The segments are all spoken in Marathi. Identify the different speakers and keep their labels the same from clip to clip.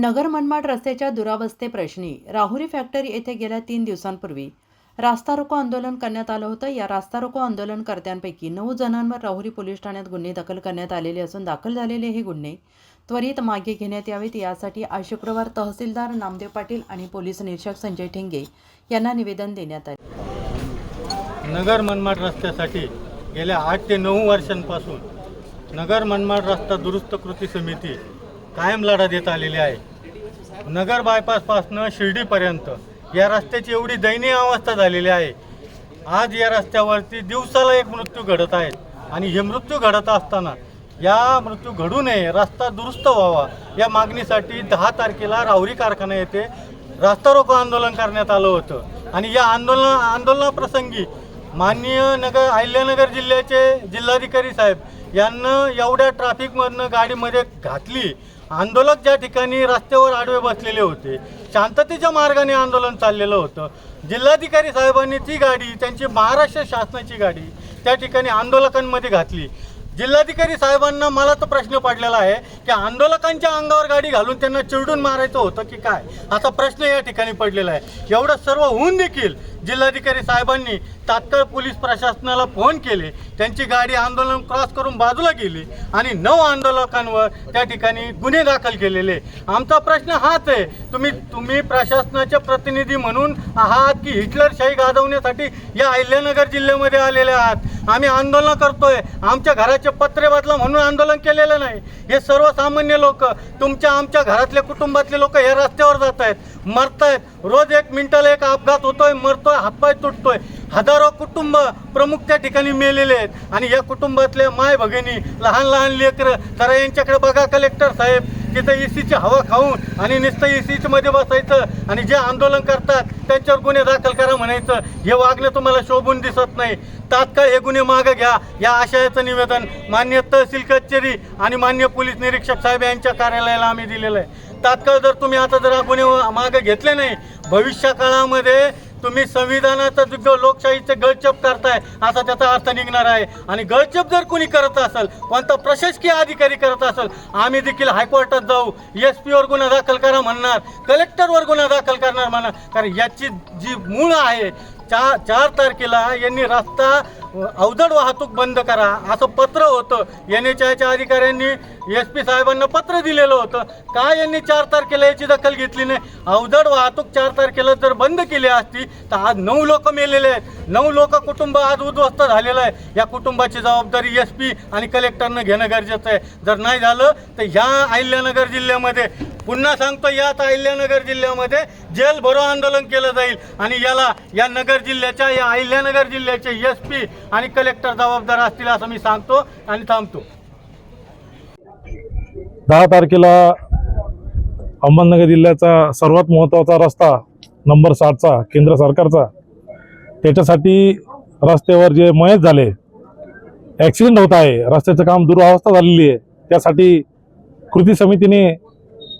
Speaker 1: नगर मनमाड रस्त्याच्या दुरावस्थेप्रश्नी राहुरी फॅक्टरी येथे गेल्या तीन दिवसांपूर्वी रास्ता रोको आंदोलन करण्यात आलं होतं. या रास्ता रोको आंदोलनकर्त्यांपैकी नऊ जणांवर राहुरी पोलीस ठाण्यात गुन्हे दाखल करण्यात आलेले असून दाखल झालेले हे गुन्हे त्वरित मागे घेण्यात यावेत. यासाठी आज शुक्रवार तहसीलदार नामदेव पाटील आणि पोलीस निरीक्षक संजय ठेंगे यांना निवेदन देण्यात आले.
Speaker 2: नगर मनमाड रस्त्यासाठी गेल्या आठ ते नऊ वर्षांपासून नगर मनमाड रस्ता दुरुस्त कृती समिती कायम लढा देत आलेली आहे. नगर बायपासपासनं शिर्डीपर्यंत या रस्त्याची एवढी दयनीय अवस्था झालेली आहे. आज या रस्त्यावरती दिवसाला एक मृत्यू घडत आहेत आणि हे मृत्यू घडत असताना या मृत्यू घडू नये रस्ता दुरुस्त व्हावा या मागणीसाठी दहा तारखेला राहुरी कारखाना येथे रास्ता रोको आंदोलन करण्यात आलं होतं. आणि या आंदोलन आंदोलनाप्रसंगी माननीय नगर अहिल्यानगर जिल्ह्याचे जिल्हाधिकारी साहेब यांना एवढ्या ट्रॅफिकमधनं गाडीमध्ये घातली आंदोलक ज्या ठिकाणी रस्त्यावर आडवे बसलेले होते शांततेच्या मार्गाने आंदोलन चाललेलं होतं. जिल्हाधिकारी साहेबांनी ती गाडी त्यांची महाराष्ट्र शासनाची गाडी त्या ठिकाणी आंदोलकांमध्ये घातली. जिल्हाधिकारी साहेबांना मला तो प्रश्न पडलेला आहे की आंदोलकांच्या अंगावर गाडी घालून त्यांना चिरडून मारायचं होतं की काय? असा प्रश्न या ठिकाणी पडलेला आहे. एवढं सर्व होऊन देखील जिल्हाधिकारी साहेबांनी तात्काळ पोलीस प्रशासनाला फोन केले त्यांची गाडी आंदोलन क्रॉस करून बाजूला गेली आणि नऊ आंदोलकांवर त्या ठिकाणी गुन्हे दाखल केलेले. आमचा प्रश्न हाच आहे तुम्ही तुम्ही प्रशासनाचे प्रतिनिधी म्हणून आहात की हिटलरशाही गाजवण्यासाठी या अहिल्यानगर जिल्ह्यामध्ये आलेले आहात? आम्ही आंदोलन करतोय. आमच्या घराचे पत्रे बदला म्हणून आंदोलन केलेलं नाही. हे सर्वसामान्य लोक तुमच्या आमच्या घरातले कुटुंबातले लोक हे रस्त्यावर जात आहेत मरतायत. रोज एक मिनिटाला एक अपघात होतोय मरतोय हातपाय तुटतोय. हजारो कुटुंब प्रमुख त्या ठिकाणी मेलेले आहेत. आणि या कुटुंबातले माय भगिनी लहान लहान लेकरं जरा यांच्याकडे बघा कलेक्टर साहेब. तिथं एसीची हवा खाऊन आणि नुसतं ए मध्ये बसायचं आणि जे आंदोलन करतात त्यांच्यावर गुन्हे दाखल करा म्हणायचं. हे वागणं तुम्हाला शोभून दिसत नाही. तात्काळ हे गुन्हे मागं घ्या. या आशयाचं निवेदन मान्य तहसील कचेरी आणि मान्य पोलीस निरीक्षक साहेब यांच्या कार्यालयाला आम्ही दिलेलं आहे. तात्काळ जर तुम्ही आता जर हा गुन्हे मागं घेतले नाही भविष्य काळामध्ये तुम्ही संविधानाचा जो लोकशाहीचे गळचप करताय असा त्याचा अर्थ निघणार आहे. आणि गळचप जर कोणी करत असेल कोणता प्रशासकीय अधिकारी करत असेल आम्ही देखील हायकोर्टात जाऊ. एस पीवर गुन्हा दाखल करा म्हणणार कलेक्टरवर गुन्हा दाखल करणार म्हणणार. कारण याची जी मूळ आहे चार चार तारखेला यांनी रस्ता अवजड वाहतूक बंद करा असं पत्र होतं. एन एच आयच्या अधिकाऱ्यांनी एस पी साहेबांना पत्र दिलेलं होतं. का यांनी चार तारखेला याची दखल घेतली नाही? अवजड वाहतूक चार तारखेला जर बंद केली असती तर आज नऊ लोक मेलेले आहेत. नऊ लोक कुटुंब आज उद्ध्वस्त झालेलं आहे. या कुटुंबाची जबाबदारी एस पी आणि कलेक्टरनं घेणं गरजेचं आहे. जर नाही झालं तर ह्या अहिल्यानगर जिल्ह्यामध्ये पुन्हा सांगतो यात अहिल्यानगर जिल्ह्यामध्ये जेल भरो आंदोलन केलं जाईल आणि याला या नगर जिल्ह्याच्या या अहिल्यानगर जिल्ह्याचे एस पी आणि कलेक्टर जबाबदार असतील असं मी सांगतो आणि थांबतो.
Speaker 3: दहा तारखेला अहमदनगर जिल्ह्याचा सर्वात महत्त्वाचा रस्ता नंबर साठचा केंद्र सरकारचा. त्याच्यासाठी रस्त्यावर जे मयत झाले ॲक्सिडेंट होत आहे रस्त्याचं काम दुरावस्था झालेली आहे त्यासाठी कृती समितीने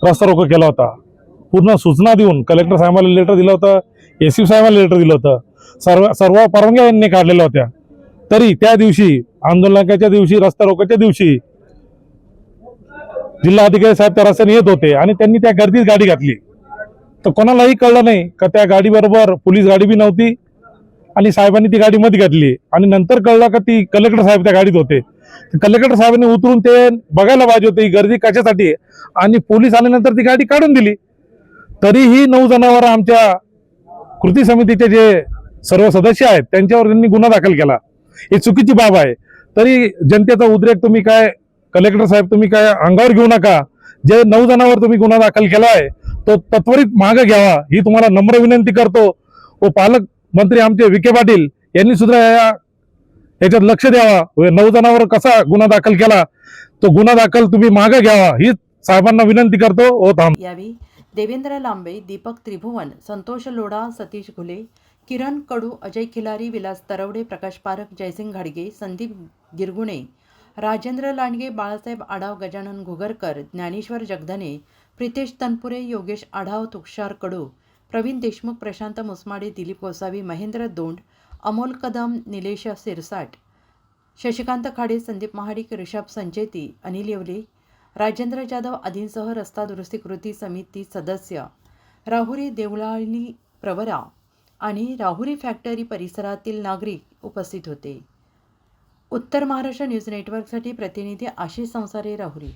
Speaker 3: रस्ता रोको केला होता. पूर्ण सूचना देऊन कलेक्टर साहेबांना लेटर दिलं होतं एस सी साहेबांना लेटर दिलं होतं. सर्व सर्व परवानग्या यांनी काढलेल्या होत्या. तरी त्या दिवशी आंदोलनाच्या दिवशी रस्ता रोकोच्या दिवशी जिल्हाधिकारी साहेब त्या रस्त्याने येत होते आणि त्यांनी त्या गर्दीत गाडी घातली. तर कोणालाही कळलं नाही का त्या गाडीबरोबर पोलीस गाडी बी नव्हती आणि साहेबांनी ती गाडी मध्ये घातली. आणि नंतर कळलं का ती कलेक्टर साहेब त्या गाडीत होते. कलेक्टर साहेबांनी उतरून ते बघायला पाहिजे होते ही गर्दी कशासाठी आणि पोलीस आल्यानंतर ती गाडी काढून दिली. तरीही नऊ जणांवर आमच्या कृती समितीचे जे सर्व सदस्य आहेत त्यांच्यावर त्यांनी गुन्हा दाखल केला. ही चुकीची बाब आहे. तरी जनतेचा उद्रेक तुम्ही काय कलेक्टर साहेब तुम्ही काय अंगावर घेऊ नका. जे नऊ जणांवर तुम्ही गुन्हा दाखल केला आहे तो तत्वरित मागे घ्यावा. ही तुम्हाला नम्र विनंती करतो. व पालक मंत्री आमचे विखे पाटील यांनी सुद्धा या याच्यात लक्ष द्यावा. नऊ जणांवर कसा गुन्हा दाखल केला तो गुन्हा दाखल तुम्ही मागे घ्यावा ही साहेबांना विनंती करतो थांब.
Speaker 1: यावेळी देवेंद्र लांबे दीपक त्रिभुवन संतोष लोढा सतीश घुले किरण कडू अजय खिलारी विलास तरवडे प्रकाश पारख जयसिंग घाडगे संदीप गिरगुणे राजेंद्र लांडगे बाळासाहेब आढाव गजानन घुगरकर ज्ञानेश्वर जगधने प्रितेश तनपुरे योगेश आढाव तुषार कडू प्रवीण देशमुख प्रशांत मुसमाडे दिलीप गोसावी महेंद्र दोंड अमोल कदम निलेश सिरसाट शशिकांत खाडे संदीप महाडिक ऋषभ संचेती अनिल येवले राजेंद्र जाधव आदींसह रस्ता दुरुस्ती कृती समिती सदस्य राहुरी देवळाली प्रवरा आणि राहुरी फॅक्टरी परिसरातील नागरिक उपस्थित होते. उत्तर महाराष्ट्र न्यूज नेटवर्कसाठी प्रतिनिधी आशिष संसारे राहुरी.